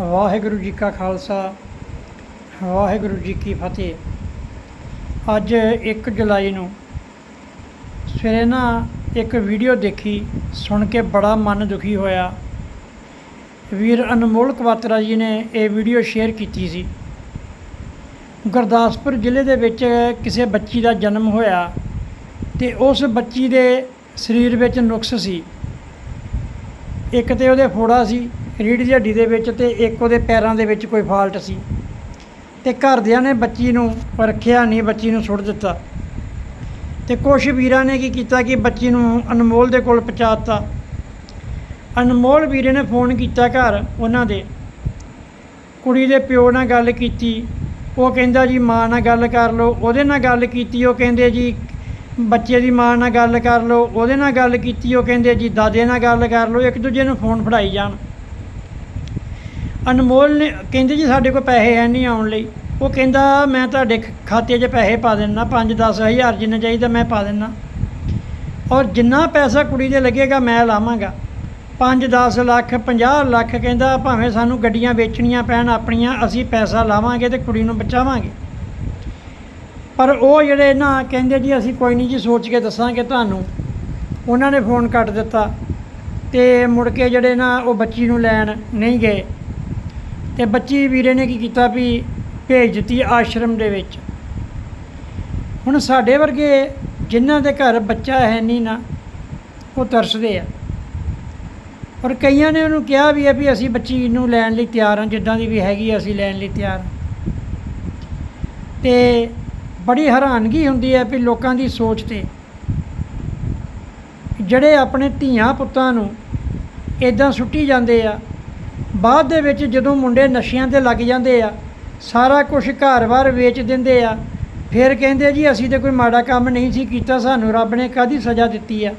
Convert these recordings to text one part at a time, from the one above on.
ਵਾਹਿਗੁਰੂ ਜੀ ਕਾ ਖਾਲਸਾ, ਵਾਹਿਗੁਰੂ ਜੀ ਕੀ ਫਤਿਹ। ਅੱਜ 1 ਜੁਲਾਈ ਨੂੰ ਸਵੇਰੇ ਨਾ ਇੱਕ ਵੀਡੀਓ ਦੇਖੀ, ਸੁਣ ਕੇ ਬੜਾ ਮਨ ਦੁਖੀ ਹੋਇਆ। ਵੀਰ ਅਨਮੋਲ ਕਵਾਤਰਾ ਜੀ ਨੇ ਇਹ ਵੀਡੀਓ ਸ਼ੇਅਰ ਕੀਤੀ ਸੀ। ਗੁਰਦਾਸਪੁਰ ਜ਼ਿਲ੍ਹੇ ਦੇ ਵਿੱਚ ਕਿਸੇ ਬੱਚੀ ਦਾ ਜਨਮ ਹੋਇਆ ਤੇ ਉਸ ਬੱਚੀ ਦੇ ਸਰੀਰ ਵਿੱਚ ਨੁਕਸ ਸੀ। ਇੱਕ ਤੇ ਉਹਦੇ ਫੋੜਾ ਸੀ ਰੀੜ੍ਹ ਦੀ ਹੱਡੀ ਦੇ ਵਿੱਚ ਤੇ ਇੱਕ ਉਹਦੇ ਪੈਰਾਂ ਦੇ ਵਿੱਚ ਕੋਈ ਫਾਲਟ ਸੀ। ਤੇ ਘਰਦਿਆਂ ਨੇ ਬੱਚੀ ਨੂੰ ਰੱਖਿਆ ਨਹੀਂ, ਬੱਚੀ ਨੂੰ ਸੁੱਟ ਦਿੱਤਾ। ਤੇ ਕੁਛ ਵੀਰਾਂ ਨੇ ਕੀ ਕੀਤਾ ਕਿ ਬੱਚੀ ਨੂੰ ਅਨਮੋਲ ਦੇ ਕੋਲ ਪਹੁੰਚਾਤਾ। ਅਨਮੋਲ ਵੀਰੇ ਨੇ ਫੋਨ ਕੀਤਾ ਘਰ ਉਹਨਾਂ ਦੇ। ਕੁੜੀ ਦੇ ਪਿਓ ਨਾਲ ਗੱਲ ਕੀਤੀ। ਉਹ ਕਹਿੰਦਾ, ਜੀ, ਮਾਂ ਨਾਲ ਗੱਲ ਕਰ ਲਓ। ਉਹਦੇ ਨਾਲ ਗੱਲ ਕੀਤੀ, ਉਹ ਕਹਿੰਦੇ, ਜੀ, ਬੱਚੇ ਦੀ ਮਾਂ ਨਾਲ ਗੱਲ ਕਰ ਲਓ। ਉਹਦੇ ਨਾਲ ਗੱਲ ਕੀਤੀ, ਉਹ ਕਹਿੰਦੇ, ਜੀ, ਦਾਦੇ ਨਾਲ ਗੱਲ ਕਰ ਲਓ। ਇੱਕ ਦੂਜੇ ਨੂੰ ਫੋਨ ਫੜਾਈ ਜਾਣ। ਅਨਮੋਲ ਨੇ ਕਹਿੰਦੇ ਜੀ ਸਾਡੇ ਕੋਲ ਪੈਸੇ ਹੈ ਨਹੀਂ ਆਉਣ ਲਈ। ਉਹ ਕਹਿੰਦਾ, ਮੈਂ ਤੁਹਾਡੇ ਖ- ਖਾਤੇ 'ਚ ਪੈਸੇ ਪਾ ਦਿੰਦਾ 5-10 ਹਜ਼ਾਰ ਜਿੰਨਾ ਚਾਹੀਦਾ ਮੈਂ ਪਾ ਦਿੰਦਾ। ਔਰ ਜਿੰਨਾ ਪੈਸਾ ਕੁੜੀ ਦੇ ਲੱਗੇਗਾ ਮੈਂ ਲਾਵਾਂਗਾ। 5-10 ਲੱਖ 50 ਲੱਖ ਕਹਿੰਦਾ, ਭਾਵੇਂ ਸਾਨੂੰ ਗੱਡੀਆਂ ਵੇਚਣੀਆਂ ਪੈਣ ਆਪਣੀਆਂ, ਅਸੀਂ ਪੈਸਾ ਲਾਵਾਂਗੇ ਤੇ ਕੁੜੀ ਨੂੰ ਬਚਾਵਾਂਗੇ। ਪਰ ਉਹ ਜਿਹੜੇ ਨਾ ਕਹਿੰਦੇ ਜੀ, ਅਸੀਂ ਕੋਈ ਨਹੀਂ ਜੀ, ਸੋਚ ਕੇ ਦੱਸਾਂਗੇ ਤੁਹਾਨੂੰ। ਉਹਨਾਂ ਨੇ ਫੋਨ ਕੱਟ ਦਿੱਤਾ ਤੇ ਮੁੜ ਕੇ ਜਿਹੜੇ ਨਾ ਉਹ ਬੱਚੀ ਨੂੰ ਲੈਣ ਨਹੀਂ ਗਏ। ਤੇ ਬੱਚੀ ਵੀਰੇ ਨੇ ਕੀ ਕੀਤਾ ਵੀ ਭੇਜ ਦਿੱਤੀ ਆਸ਼ਰਮ ਦੇ ਵਿੱਚ। ਹੁਣ ਸਾਡੇ ਵਰਗੇ ਜਿਨ੍ਹਾਂ ਦੇ ਘਰ ਬੱਚਾ ਹੈ ਨਹੀਂ ਨਾ, ਉਹ ਤਰਸਦੇ ਆ। ਔਰ ਕਈਆਂ ਨੇ ਉਹਨੂੰ ਕਿਹਾ ਵੀ ਹੈ ਵੀ ਅਸੀਂ ਬੱਚੀ ਨੂੰ ਲੈਣ ਲਈ ਤਿਆਰ ਹਾਂ, ਜਿੱਦਾਂ ਦੀ ਵੀ ਹੈਗੀ ਅਸੀਂ ਲੈਣ ਲਈ ਤਿਆਰ ਹਾਂ। ਤੇ ਬੜੀ ਹੈਰਾਨਗੀ ਹੁੰਦੀ ਹੈ ਵੀ ਲੋਕਾਂ ਦੀ ਸੋਚ ਤੇ ਜਿਹੜੇ ਆਪਣੇ ਧੀਆਂ ਪੁੱਤਾਂ ਨੂੰ ਇਦਾਂ ਸੁੱਟੀ ਜਾਂਦੇ ਆ ਬਾਅਦ ਦੇ ਵਿੱਚ ਜਦੋਂ ਮੁੰਡੇ ਨਸ਼ਿਆਂ ਤੇ ਲੱਗ ਜਾਂਦੇ ਆ, ਸਾਰਾ ਕੁਝ ਘਰ-ਬਾਰ ਵੇਚ ਦਿੰਦੇ ਆ, ਫਿਰ ਕਹਿੰਦੇ ਜੀ ਅਸੀਂ ਤੇ ਕੋਈ ਮਾੜਾ ਕੰਮ ਨਹੀਂ ਸੀ ਕੀਤਾ, ਸਾਨੂੰ ਰੱਬ ਨੇ ਕਾਦੀ ਸਜ਼ਾ ਦਿੱਤੀ ਆ?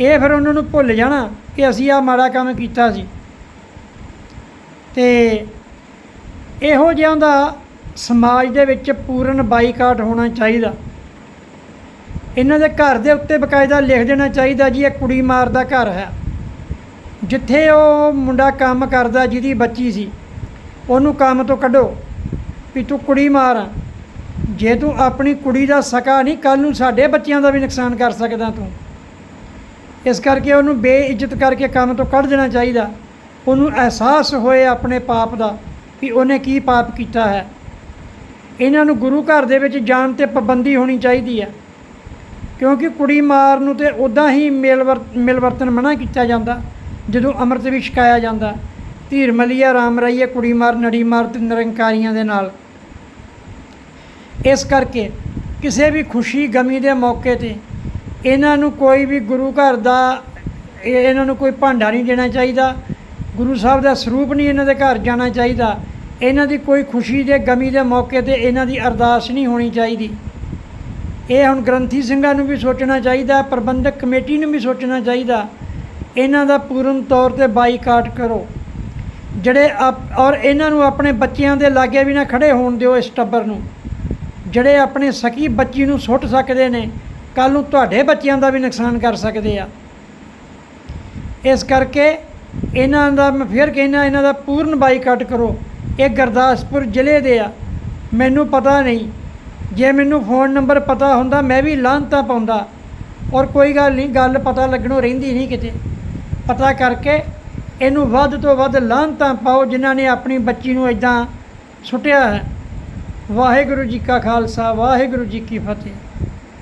ਇਹ ਫਿਰ ਉਹਨਾਂ ਨੂੰ ਭੁੱਲ ਜਾਣਾ ਕਿ ਅਸੀਂ ਆ ਮਾੜਾ ਕੰਮ ਕੀਤਾ ਸੀ। ਤੇ ਇਹੋ ਜਿਹਾ ਦਾ ਸਮਾਜ ਦੇ ਵਿੱਚ ਪੂਰਨ ਬਾਈਕਾਟ ਹੋਣਾ ਚਾਹੀਦਾ। ਇਹਨਾਂ ਦੇ ਘਰ ਦੇ ਉੱਤੇ ਬਕਾਇਦਾ ਲਿਖ ਦੇਣਾ ਚਾਹੀਦਾ ਜੀ, ਇਹ ਕੁੜੀ ਮਾਰ ਦਾ ਘਰ ਹੈ। ਜਿੱਥੇ ਉਹ ਮੁੰਡਾ ਕੰਮ ਕਰਦਾ, ਜਿਹਦੀ ਬੱਚੀ ਸੀ, ਉਹਨੂੰ ਕੰਮ ਤੋਂ ਕੱਢੋ ਵੀ ਤੂੰ ਕੁੜੀ ਮਾਰ। ਆ। ਜੇ ਤੂੰ ਆਪਣੀ ਕੁੜੀ ਦਾ ਸਕਾ ਨਹੀਂ ਕੱਲ ਨੂੰ ਸਾਡੇ ਬੱਚਿਆਂ ਦਾ ਵੀ ਨੁਕਸਾਨ ਕਰ ਸਕਦਾ ਤੂੰ। ਇਸ ਕਰਕੇ ਉਹਨੂੰ ਬੇਇੱਜ਼ਤ ਕਰਕੇ ਕੰਮ ਤੋਂ ਕੱਢ ਦੇਣਾ ਚਾਹੀਦਾ। ਉਹਨੂੰ ਅਹਿਸਾਸ ਹੋਏ ਆਪਣੇ ਪਾਪ ਦਾ ਵੀ ਉਹਨੇ ਕੀ ਪਾਪ ਕੀਤਾ ਹੈ। ਇਹਨਾਂ ਨੂੰ ਗੁਰੂ ਘਰ ਦੇ ਵਿੱਚ ਜਾਣ ਤੇ ਪਾਬੰਦੀ ਹੋਣੀ ਚਾਹੀਦੀ ਹੈ। ਕਿਉਂਕਿ ਕੁੜੀ ਮਾਰ ਨੂੰ ਤੇ ਉਦਾਂ ਹੀ ਮਿਲਵਰ, ਮਿਲਵਰਤਨ ਮਨਾ ਕੀਤਾ ਜਾਂਦਾ। ਜਦੋਂ ਅੰਮ੍ਰਿਤ ਵੀ ਛਕਾਇਆ ਜਾਂਦਾ, ਧੀਰ ਮਲੀਆ, ਰਾਮ ਰਾਈਏ, ਕੁੜੀ ਮਾਰ, ਨੜੀ ਮਾਰ ਤੇ ਨਿਰੰਕਾਰੀਆਂ ਦੇ ਨਾਲ। ਇਸ ਕਰਕੇ ਕਿਸੇ ਵੀ ਖੁਸ਼ੀ, ਗਮੀ ਦੇ ਮੌਕੇ ਤੇ ਇਹਨਾਂ ਨੂੰ ਕੋਈ ਵੀ ਗੁਰੂ ਘਰ ਦਾ ਇਹਨਾਂ ਨੂੰ ਕੋਈ ਭਾਂਡਾ ਨਹੀਂ ਦੇਣਾ ਚਾਹੀਦਾ, ਗੁਰੂ ਸਾਹਿਬ ਦਾ ਸਰੂਪ ਨਹੀਂ ਇਹਨਾਂ ਦੇ ਘਰ ਜਾਣਾ ਚਾਹੀਦਾ, ਇਹਨਾਂ ਦੀ ਕੋਈ ਖੁਸ਼ੀ ਦੇ, ਗਮੀ ਦੇ ਮੌਕੇ ਤੇ ਇਹਨਾਂ ਦੀ ਅਰਦਾਸ ਨਹੀਂ ਹੋਣੀ ਚਾਹੀਦੀ। ਇਹ ਹੁਣ ਗ੍ਰੰਥੀ ਸਿੰਘਾਂ ਨੂੰ ਵੀ ਸੋਚਣਾ ਚਾਹੀਦਾ, ਪ੍ਰਬੰਧਕ ਕਮੇਟੀ ਨੂੰ ਵੀ ਸੋਚਣਾ ਚਾਹੀਦਾ ਇਹਨਾਂ ਦਾ ਪੂਰਨ ਤੌਰ ਤੇ ਬਾਈਕਾਟ ਕਰੋ। ਜਿਹੜੇ ਆਪ- ਔਰ ਇਹਨਾਂ ਨੂੰ ਆਪਣੇ ਬੱਚਿਆਂ ਦੇ ਲਾਗੇ ਵੀ ਨਾ ਖੜੇ ਹੋਣ ਦਿਓ ਇਸ ਟੱਬਰ ਨੂੰ। ਜਿਹੜੇ ਆਪਣੇ ਸਕੀ ਬੱਚੀ ਨੂੰ ਸੁੱਟ ਸਕਦੇ ਨੇ ਕੱਲ ਨੂੰ ਤੁਹਾਡੇ ਬੱਚਿਆਂ ਦਾ ਵੀ ਨੁਕਸਾਨ ਕਰ ਸਕਦੇ ਆ। ਇਸ ਕਰਕੇ ਇਹਨਾਂ ਦਾ ਮੈਂ ਫਿਰ ਕਹਿੰਦਾ, ਇਹਨਾਂ ਦਾ ਪੂਰਨ ਬਾਈਕਾਟ ਕਰੋ। ਇਹ ਗੁਰਦਾਸਪੁਰ ਜ਼ਿਲ੍ਹੇ ਦੇ ਆ। ਮੈਨੂੰ ਪਤਾ ਨਹੀਂ। ਜੇ ਮੈਨੂੰ ਫੋਨ ਨੰਬਰ ਪਤਾ ਹੁੰਦਾ, ਮੈਂ ਵੀ ਲਾਂਤਾ ਪਾਉਂਦਾ। ਔਰ ਕੋਈ ਗੱਲ ਨਹੀਂ, ਗੱਲ ਪਤਾ ਲੱਗਣੋਂ ਰਹਿੰਦੀ ਨਹੀਂ ਕਿਤੇ। ਪਤਾ ਕਰਕੇ ਇਹਨੂੰ ਵੱਧ ਤੋਂ ਵੱਧ ਲਾਂਤਾ ਪਾਓ, ਜਿਨ੍ਹਾਂ ਨੇ ਆਪਣੀ ਬੱਚੀ ਨੂੰ ਇਦਾਂ ਸੁੱਟਿਆ ਹੈ। ਵਾਹਿਗੁਰੂ ਜੀ ਕਾ ਖਾਲਸਾ, ਵਾਹਿਗੁਰੂ ਜੀ ਕੀ ਫਤਿਹ।